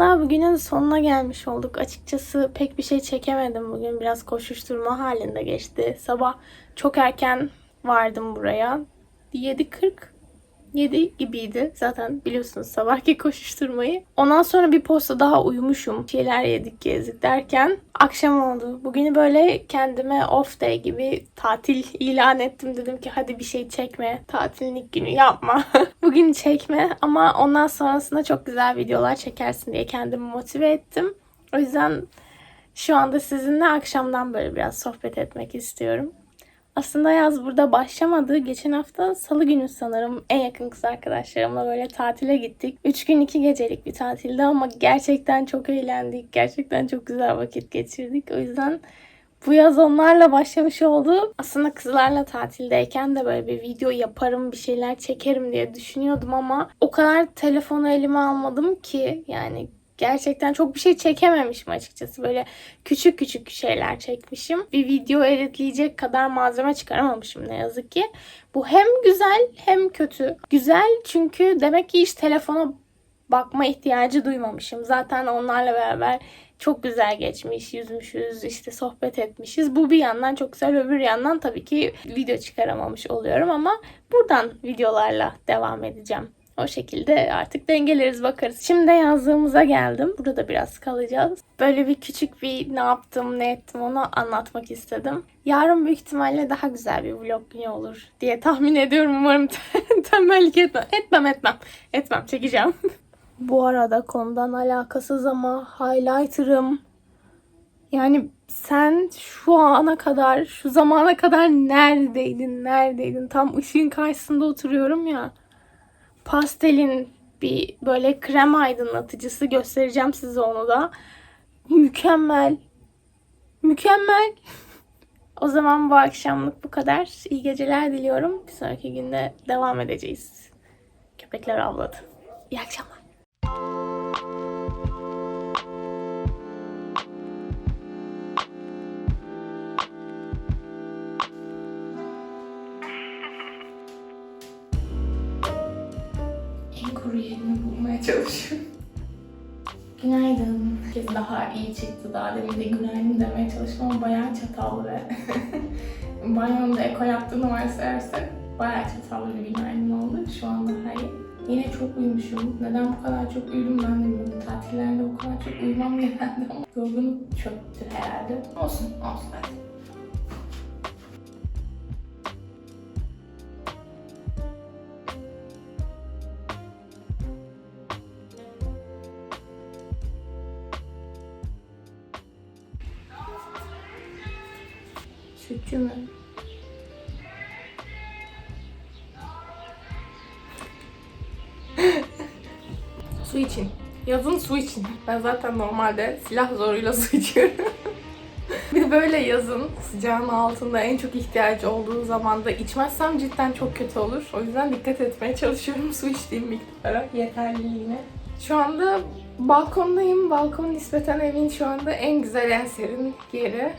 Aslında bugünün sonuna gelmiş olduk. Açıkçası pek bir şey çekemedim bugün. Biraz koşuşturma halinde geçti. Sabah çok erken vardım buraya. 7.40 7 gibiydi. Zaten biliyorsunuz sabahki koşuşturmayı. Ondan sonra bir posta daha uyumuşum. Şeyler yedik gezdik derken akşam oldu. Bugünü böyle kendime off day gibi tatil ilan ettim. Dedim ki hadi bir şey çekme. Tatilin ilk günü yapma. Bugün çekme ama ondan sonrasında çok güzel videolar çekersin diye kendimi motive ettim. O yüzden şu anda sizinle akşamdan böyle biraz sohbet etmek istiyorum. Aslında yaz burada başlamadı. Geçen hafta salı günü sanırım en yakın kız arkadaşlarımla böyle tatile gittik. 3 gün 2 gecelik bir tatildi ama gerçekten çok eğlendik. Gerçekten çok güzel vakit geçirdik. O yüzden bu yaz onlarla başlamış oldu. Aslında kızlarla tatildeyken de böyle bir video yaparım, bir şeyler çekerim diye düşünüyordum ama o kadar telefonu elime almadım ki yani gerçekten çok bir şey çekememişim açıkçası. Böyle küçük küçük şeyler çekmişim. Bir video editleyecek kadar malzeme çıkaramamışım ne yazık ki. Bu hem güzel hem kötü. Güzel çünkü demek ki hiç telefona bakma ihtiyacı duymamışım. Zaten onlarla beraber çok güzel geçmiş, yüzmüşüz, işte sohbet etmişiz. Bu bir yandan çok güzel, öbür yandan tabii ki video çıkaramamış oluyorum ama buradan videolarla devam edeceğim. O şekilde artık dengeleriz bakarız. Şimdi yazdığımıza geldim. Burada da biraz kalacağız. Böyle bir küçük bir ne yaptım ne ettim onu anlatmak istedim. Yarın büyük ihtimalle daha güzel bir vlog günü olur diye tahmin ediyorum. Umarım tembellik etmem. Etmem etmem. Etmem çekeceğim. Bu arada konudan alakasız ama highlighter'ım yani sen şu ana kadar, şu zamana kadar neredeydin, neredeydin? Tam ışığın karşısında oturuyorum ya pastelin bir böyle krem aydınlatıcısı göstereceğim size onu da. Mükemmel. Mükemmel. O zaman bu akşamlık bu kadar. İyi geceler diliyorum. Bir sonraki günde devam edeceğiz. Köpekler avladı. İyi akşamlar. Çalışıyorum. Günaydın. Bir kez daha iyi çıktı. Daha demin de günaydın demeye çalıştım ama bayağı çatallı ve banyomda eko yaptığını varsayarsak bayağı çatallı bir günaydın oldu. Şu an daha iyi. Yine çok uyumuşum. Neden bu kadar çok uyudum ben de bilmiyorum. Tatillerde bu kadar çok uyumam genelde ama yorgunluk çöktü herhalde. Olsun, olsun hadi. İçin. Yazın su için. Ben zaten normalde silah zoruyla su içiyorum. Bir de böyle yazın sıcağın altında en çok ihtiyacı olduğu zamanda içmezsem cidden çok kötü olur. O yüzden dikkat etmeye çalışıyorum su içtiğim miktara, yeterliliğine. Şu anda balkondayım. Balkon nispeten evin şu anda en güzel, en serin yeri.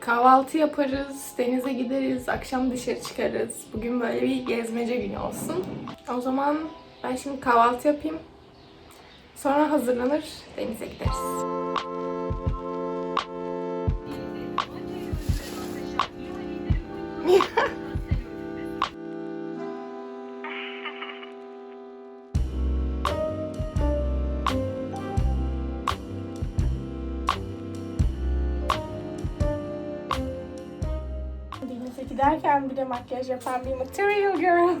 Kahvaltı yaparız, denize gideriz, akşam dışarı çıkarız. Bugün böyle bir gezmece günü olsun. O zaman ben şimdi kahvaltı yapayım. Sonra hazırlanır, denize gideriz. Giderken bir de makyaj yapan bir material girl.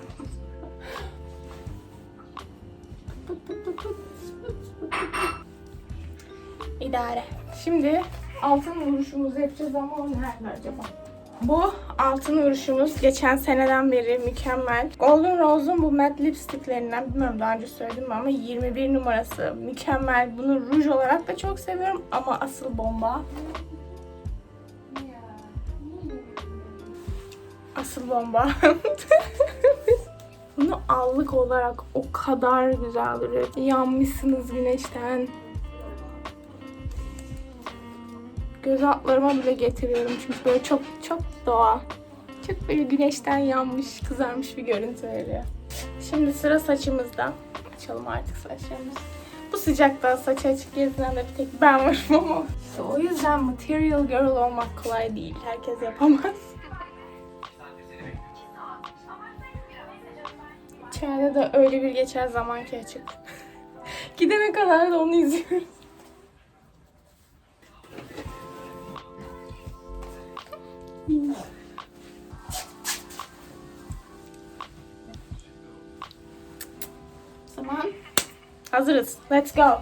İdare. Şimdi altın vuruşumuzu yapacağız ama o nerede acaba? Bu altın vuruşumuz geçen seneden beri mükemmel. Golden Rose'un bu matte lipsticklerinden bilmiyorum daha önce söyledim mi ama 21 numarası mükemmel. Bunu ruj olarak da çok seviyorum ama asıl bomba Asıl bomba. Bunu allık olarak o kadar güzel duruyor. Yanmışsınız güneşten. Göz altlarıma bile getiriyorum çünkü böyle çok çok doğal. Çok böyle güneşten yanmış, kızarmış bir görüntü veriyor. Şimdi sıra saçımızda. Açalım artık saçlarımızı. Bu sıcakta saçı açık gezinen de bir tek ben varım ama. İşte o yüzden material girl olmak kolay değil. Herkes yapamaz. İçeride de öyle bir geçer zaman ki açık. Gidene kadar da onu izliyoruz. Zaman hazırız. Let's go.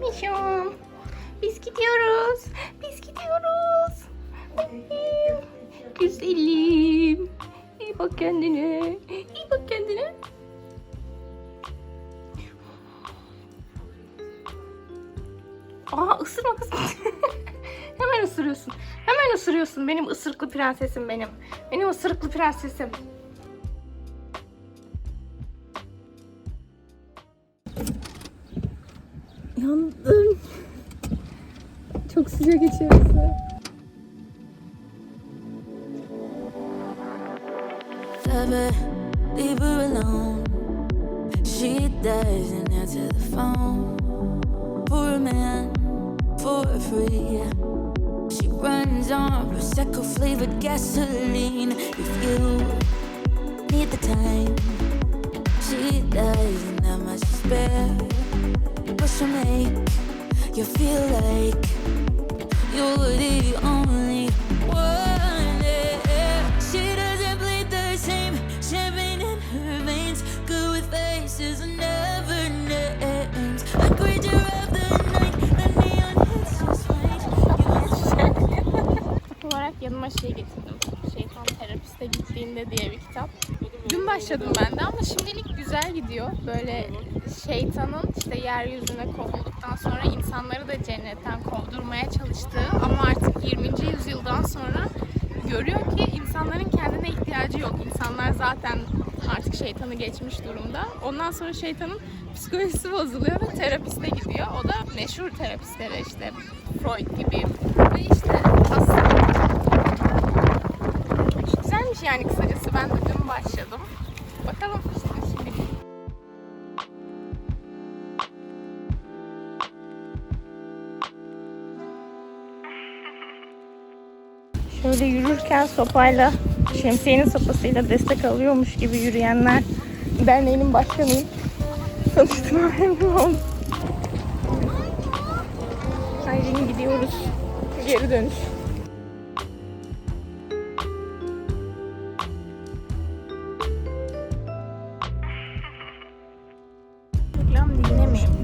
Mişum. Biz gidiyoruz. Biz gidiyoruz. Güzelim. İyi bak kendine. Aa ısırma kızım. Hemen ısırıyorsun. Hemen ısırıyorsun. Benim ısırıklı prensesim benim. Benim ısırıklı prensesim. Yandım. Çok sıcak içerisi. Free. She runs on Prosecco flavored gasoline. If you need the time, she doesn't have much to spare. But she'll make you feel like you're the only one. Olarak yanıma şey getirdim. Şeytan terapiste gittiğinde diye bir kitap. Dün başladım ben de ama şimdilik güzel gidiyor. Böyle şeytanın işte yeryüzüne kovulduktan sonra insanları da cennetten kovdurmaya çalıştığı ama artık 20. yüzyıldan sonra görüyor ki insanların kendine ihtiyacı yok. İnsanlar zaten artık şeytanı geçmiş durumda. Ondan sonra şeytanın psikolojisi bozuluyor ve terapiste gidiyor. O da meşhur terapistlere işte Freud gibi. Ve işte aslında yani kısacası. Ben de dün başladım. Bakalım işte şimdi. Şöyle yürürken sopayla, şemsiyenin sopasıyla destek alıyormuş gibi yürüyenler derneğinin başkanıyım. Tanıştığıma memnun oldum. Haydi gidiyoruz. Geri dönüş.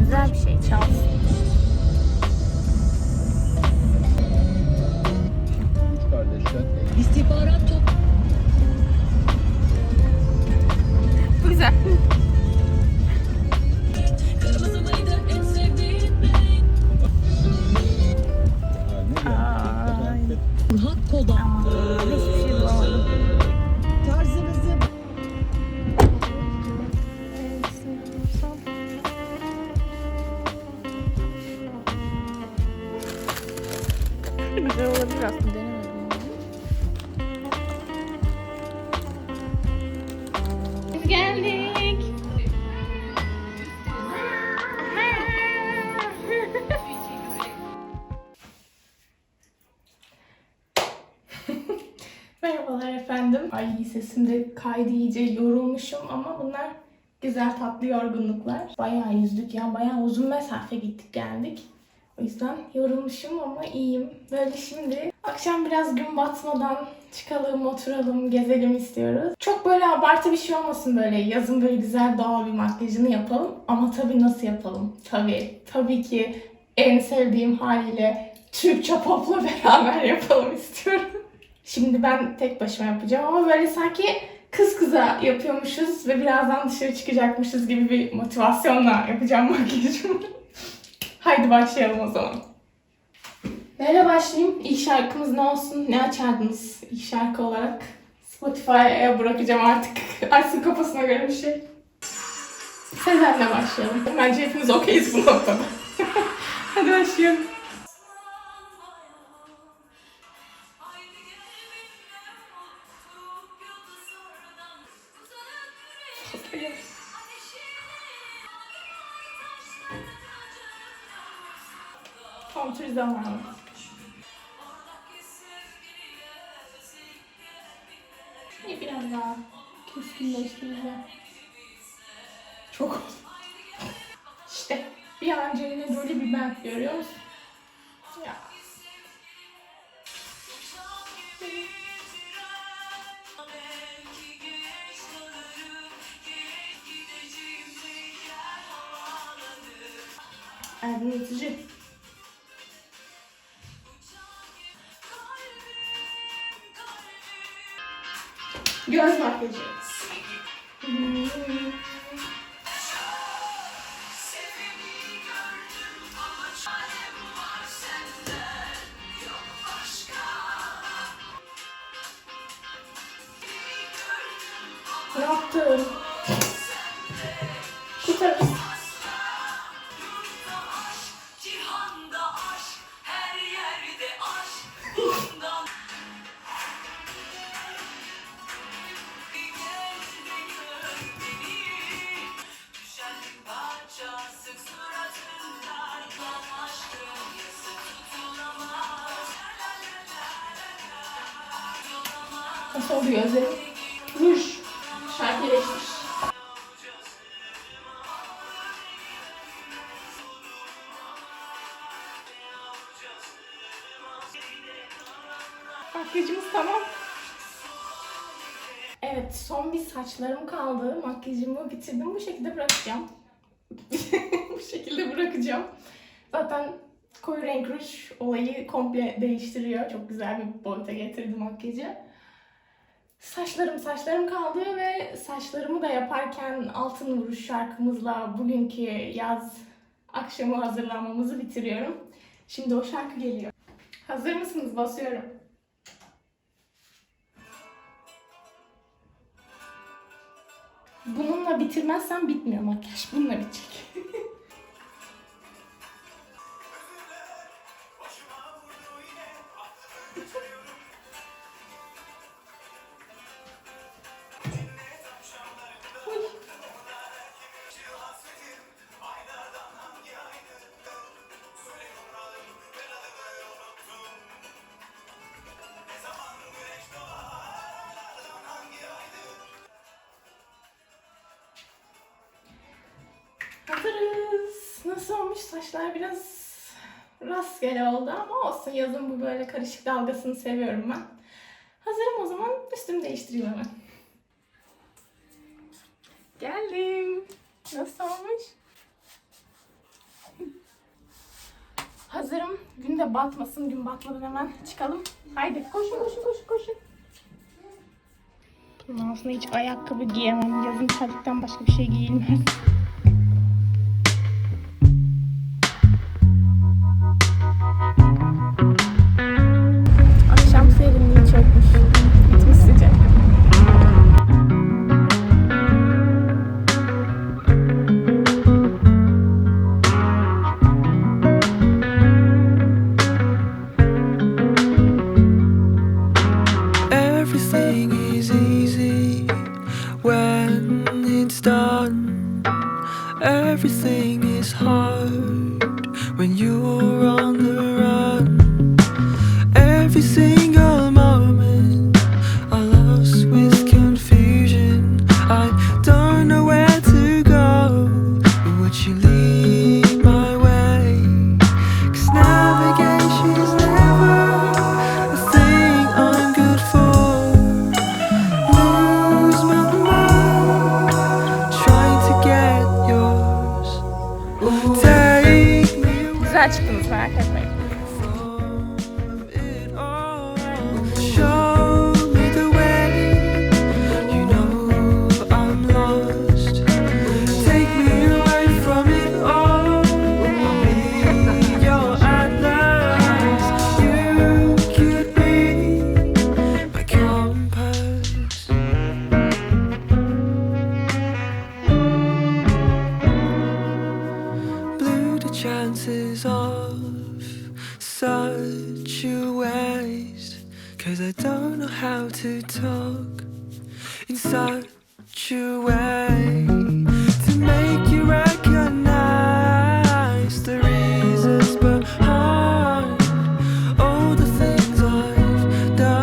Güzel bir şey çalsın. Ay sesim de kaydı iyice yorulmuşum ama bunlar güzel tatlı yorgunluklar. Bayağı yüzdük ya. Bayağı uzun mesafe gittik geldik. O yüzden yorulmuşum ama iyiyim. Böyle şimdi akşam biraz gün batmadan çıkalım, oturalım, gezelim istiyoruz. Çok böyle abartı bir şey olmasın böyle. Yazın böyle güzel doğal bir makyajını yapalım. Ama tabii nasıl yapalım? Tabii, tabii ki en sevdiğim haliyle Türkçe popla beraber yapalım istiyorum. Şimdi ben tek başıma yapacağım ama böyle sanki kız kıza yapıyormuşuz ve birazdan dışarı çıkacakmışız gibi bir motivasyonla yapacağım makyajımı. Haydi başlayalım o zaman. Neyle başlayayım? İlk şarkımız ne olsun? Ne açardınız ilk şarkı olarak? Spotify'a bırakacağım artık. Açsın kafasına göre bir şey. Sezen'le başlayalım. Bence hepimiz okeyiz bu noktada. Hadi başlayalım. Kontür zamanı. İyi biraz daha keskinleştireceğim. Çok. İşte bir an Cemile böyle bir ben görüyor Aydınlatıcı. Göz makyajı. Hmm. Ne Makyajımız tamam. Evet, son bir saçlarım kaldı. Makyajımı bitirdim. Bu şekilde bırakacağım. Bu şekilde bırakacağım. Zaten koyu renk ruj olayı komple değiştiriyor. Çok güzel bir boyuta getirdi makyajı. Saçlarım saçlarım kaldı ve saçlarımı da yaparken Altın Vuruş şarkımızla bugünkü yaz akşamı hazırlanmamızı bitiriyorum. Şimdi o şarkı geliyor. Hazır mısınız? Basıyorum. Bununla bitirmezsem bitmiyor makyaj. Bununla bitecek. olmuş? Saçlar biraz rastgele oldu ama olsun. Yazın bu böyle karışık dalgasını seviyorum ben. Hazırım o zaman. Üstümü değiştireyim hemen. Geldim. Nasıl olmuş? Hazırım. Gün de batmasın. Gün batmadan hemen çıkalım. Haydi koşun koşun koşun koşun. Bunun altına hiç ayakkabı giyemem. Yazın terlikten başka bir şey giyilmez.